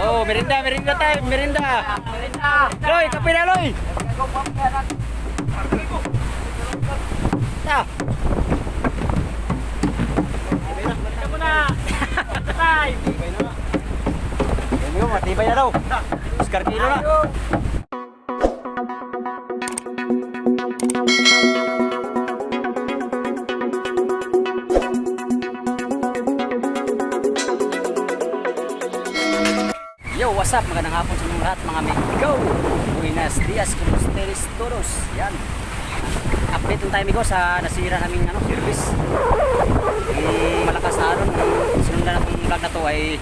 Oh, merinda, merinda time, merinda. Loy, kape na, Loy. Ta. Yan yun, matibay na daw. Oscar kilo na. What's up? Magandang hapon sa inyong lahat mga Mexico. Buenos dias, kumusta ustedes todos? Yan. Update lang tayo amigo sa nasira naming ano, service. Yung malakas na yung sinundan na itong vlog na to ay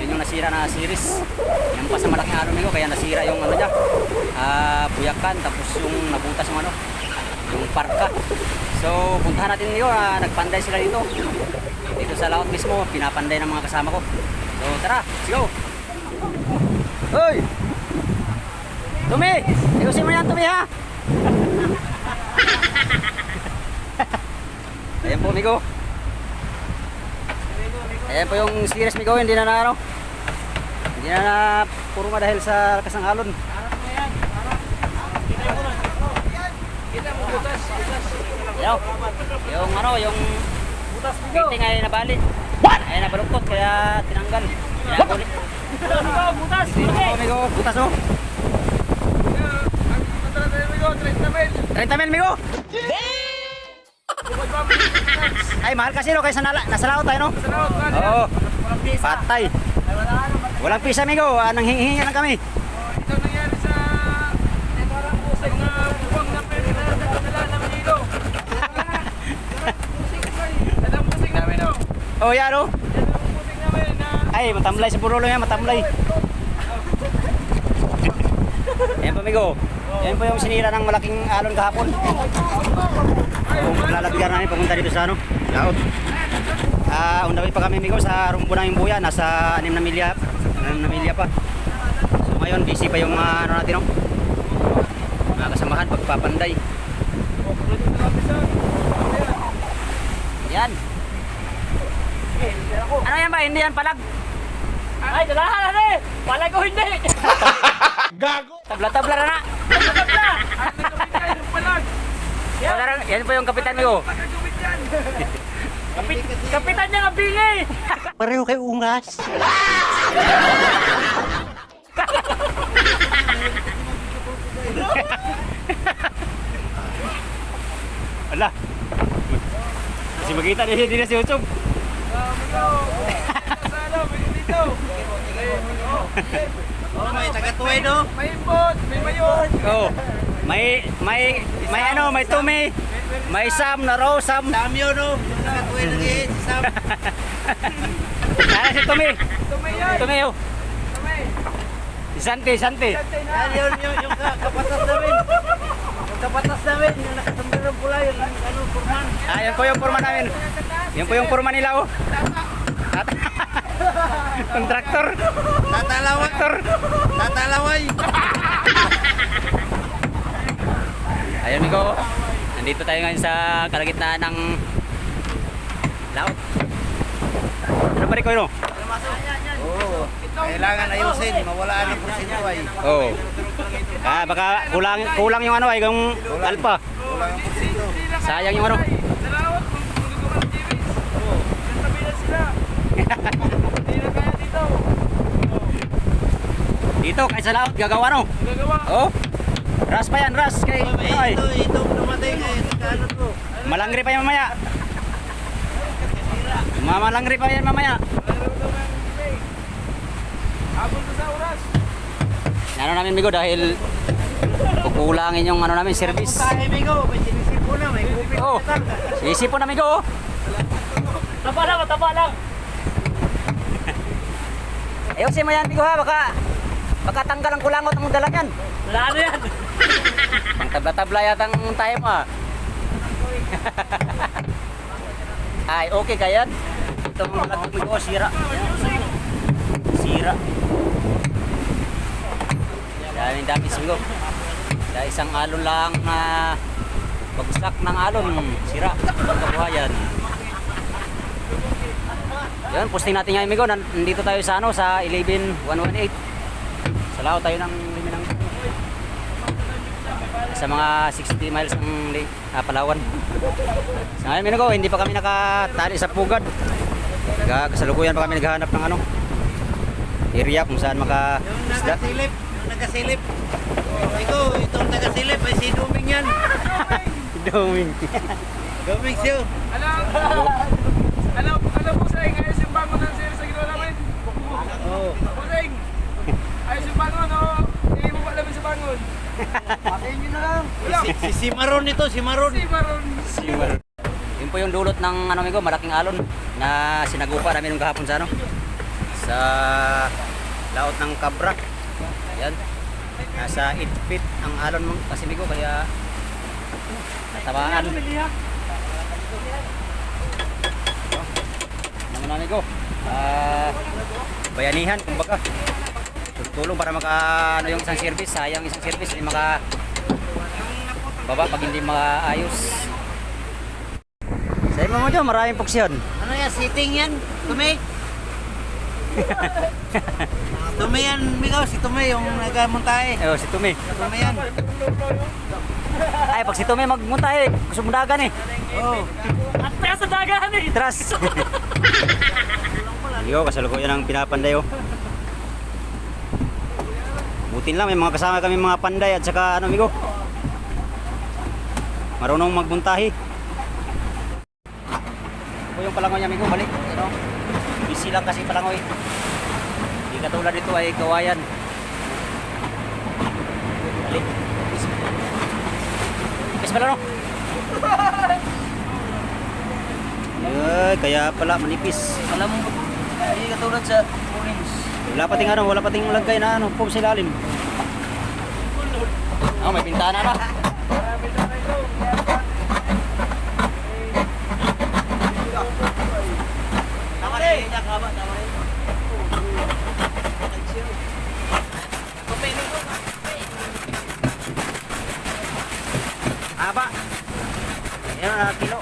yun yung nasira na series. Yan pa sa malaking alon amigo, kaya nasira yung ano niya. Ah, buyakan, tapos yung nabutas yung ano, yung parka. So, puntahan natin amigo, ah, nagpanday sila dito. Dito sa laot mismo, pinapanday ng mga kasama ko. So, tara, let's go! Hoy! Tumi! Ayusin mo yan, Tumi, ha? Ayan po, Migo. Ayan po yung series, Migo. Hindi na na, ano? Hindi na na puro dahil sa lakas ng alon. Ayan. Yung ano, yung fitting ay nabali. What? Ay nabaluktot, kaya tinanggal. Kaya kulit. butas, Dito po, Migo. Butas, oh. 30 mil, Migo. Ay, mahal kasi no, kaysa nala, nasa laot tayo, no? Oo. Patay. Walang pisa, Migo. Ah, nang hingi lang kami. Ito nangyari sa parang pusay na buwang na pwede na nadala ng hilo. Alam pusing namin no. Oh, yan, oh ang pusing namin na Ay, matamlay sa purulo yan, matamlay. Yan po, Migo. Yan po yung sinira ng malaking alon kahapon. So, maglalagyan namin papunta dito sa ano, laot. Ah, uh, pa kami, Migo, sa rumbo ng buya. Nasa 6 na milya, 6 na milya pa. So, ngayon, busy pa yung mga ano natin, no? Mga kasamahan, pagpapanday. Yan. Ano yan ba? Hindi yan palag. Ay, dalahan na eh! Palay ko hindi! Tabla-tabla na na. Tabla! Ang yung palag! Yan, yan po yung kapitan yan! Kapit, kapitan niya nga bingi! Pareho kay ungas. Ala. Si Magita din din si Utsog. Sa ano, may dito! Oh, may taga-tuway no? May imbot, may mayon! Oh. May may may ano, may tumi. May Sam na raw, Sam. Samyo no? Yung taga-tuway na si Sam. Ano si Tumi? Tumay yan! Tumi oh. Tumay! Si Santi, Santi. Na! Yan yun, yung, yung ka- kapatas namin. Yung kapatas namin, yung nakasambal ng pula, yung ano, kurman. Ah, yan po yung purma namin. Yan po yung purma nila oh. Kontraktor. Tatalaway. Kontraktor. Tatalaway. Ayun Migo, nandito tayo ngayon sa kalagitnaan ng laot. Ano pa rin ko yun? Oo. Kailangan ayusin, mawalaan ng porsyento ay. Oo. Ah, baka kulang kulang yung ano ay yung alpha. Kulang ang porsyento. Sayang yung ano. Dalawat, kung kung gumawa ng Jimmy's. Hindi na kaya dito. Dito kahit sa laot gagawa no. Gagawa. Oh. Ras pa yan, ras kay Ay, ay. ito, ito, dumating ay, nagkaano to. Malangri pa yan mamaya. Mamalangri pa yan mamaya. Habol ko sa oras. Ano namin Migo dahil kukulangin yung ano namin service. Sa Emigo, may sinisip ko na, may kupit Oh. na talaga. Isip po na Migo. oh. Taba lang, taba lang. Ayusin mo yan Migo ha, baka baka tanggal ang kulangot ang dala niyan. Wala na yan. Ang tabla-tabla yata ang tayo mo ah. Ay, okay ka yan. Ito mga lagdag mo, sira. Sira. Daming damage mo. Dahil isang alon lang na bagsak ng alon, sira. Ang kabuhayan. Yan, posting natin ngayon, amigo. Nan- Nandito tayo sa ano, sa 11118. Sa lao tayo ng Liminang. Sa mga 60 miles ng li- ah, Palawan. Sa ngayon, amigo, hindi pa kami nakatali sa pugad. Kasalukuyan pa kami naghahanap ng ano, area kung saan maka Yung isda. nagasilip, yung nagasilip. Ikaw, itong nagasilip ay si Duming yan. Doming. Duming siyo. Alam, alam, alam po sa ayos yung bangon ng sir sa ginawa namin. Oo. Pusing! Ayos yung bangon, no? Hindi mo pa alam sa bangon. Patayin nyo na lang. Si, si, si Maron ito, si Maron. Si Maron. Yun po yung dulot ng ano amigo, malaking alon na sinagupa namin nung kahapon sa ano sa laot ng Kabra. Yan. Nasa 8 feet ang alon mo kasi amigo kaya natabaan. Ano na amigo? Ah, bayanihan kumbaga. Tulong para maka ano yung isang service, sayang isang service hindi maka baba pag hindi maayos. Sa mo dyan, maraming puksyon. Ano yan, sitting yan? Tumi? Tumi yan, Migaw, si Tumi yung nagamuntahe. Eh, si Tumi. Tumi yan. Ay, pag si Tumi magmunta eh, gusto mo dagan eh. Oo. At tayo sa dagahan eh. Tras. Yo, kasalukuyan ang pinapanday oh. Butin lang, may mga kasama kami mga panday at saka ano, amigo. Marunong magbuntahi. Ito yung palangoy amigo, balik. Ano? Busy lang kasi palangoy. Hindi katulad nito ay kawayan. Balik. Ipis pala no? Ay, kaya pala manipis. Alam mo, hindi katulad sa orange. Wala pating ano, wala pating lagay na ano, pum sa ilalim. Oh, may bintana na. Tama rin, niya kaba, tama rin. Aba. Ayan na kilo.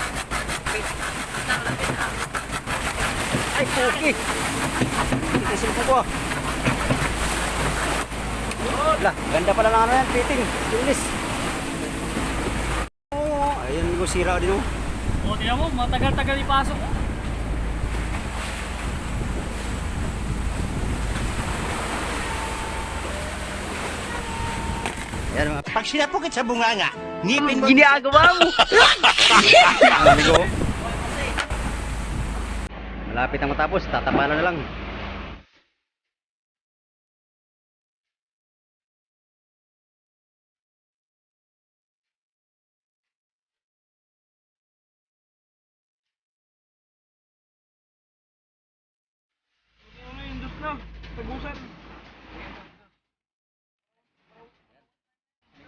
Ay, puki. Itisin ko. Lah, ganda pala ng ano yan, fitting. Tulis. Oo, ayun ko sira din oh. O, tiyan mo, matagal-tagal ipasok. Yan mga Pag sinapukit sa bunganga, ngipin mo. Ginagawa mo. amigo. Malapit ang matapos, tatapalan na lang. Na?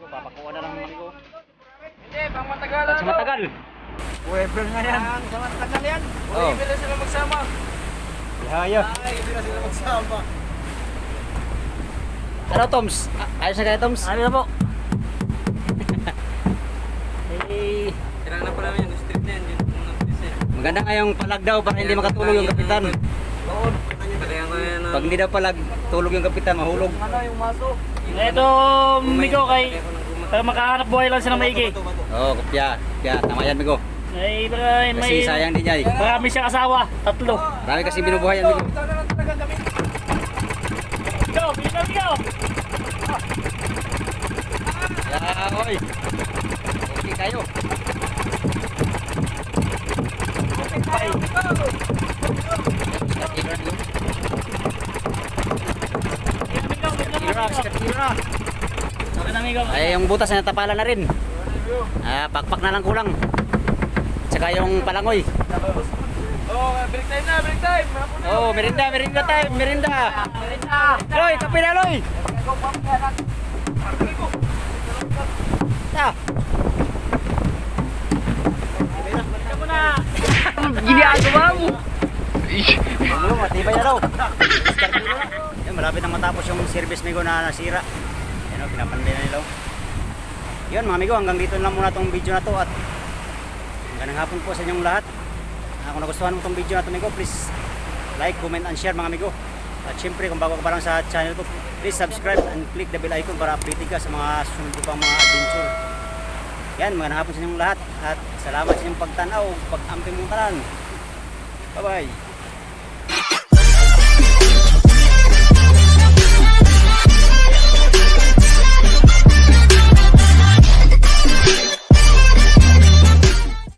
Papakuha na lang amigo. Hindi, pang matagal. At sa matagal. Weber na yan. Sa matagal yan. Oh, na sila magsama. ihaya. Ay, hindi na sila magsama. Ano, Toms? A- Ayos na kaya, Toms? Ano na po? Eh, Kailangan na pala yung street na yan. Maganda nga yung palag daw para hindi makatulog yung kapitan. Yan. Pag hindi daw palag, tulog yung kapitan, mahulog. Ano yung maso? Ito, Migo, kay para makahanap buhay lang siya ng maigi. Oo, oh, kopya. Kopya, tama yan, Migo. May, may, Kasi may, sayang din niya eh. marami siyang asawa, tatlo. Marami kasi binubuhay yan, Migo. Ito na lang talaga oy. Okay kayo. Okay. Ay, yung butas na natapalan na rin. Ah, pakpak na lang kulang. Tsaka yung palangoy. Oh, break time na, break time. Oh, merinda, merinda time, merinda. Loy, kape na, Loy. Ah. Ginagawa mo! Ano, matibay na daw. Yan, malapit nang matapos yung service migo na nasira. Yan o, pinapanday na nila. oh. Yun mga amigo, hanggang dito lang muna tong video na to at hanggang hapon po sa inyong lahat. Ah, kung nagustuhan mo tong video na to migo, please like, comment, and share mga amigo. At syempre kung bago ka pa lang sa channel ko, please subscribe and click the bell icon para updated ka sa mga susunod ko pang mga adventure. Yan, magandang hapon sa inyong lahat at salamat sa inyong pagtanaw, pag-amping mong kanan. Bye-bye.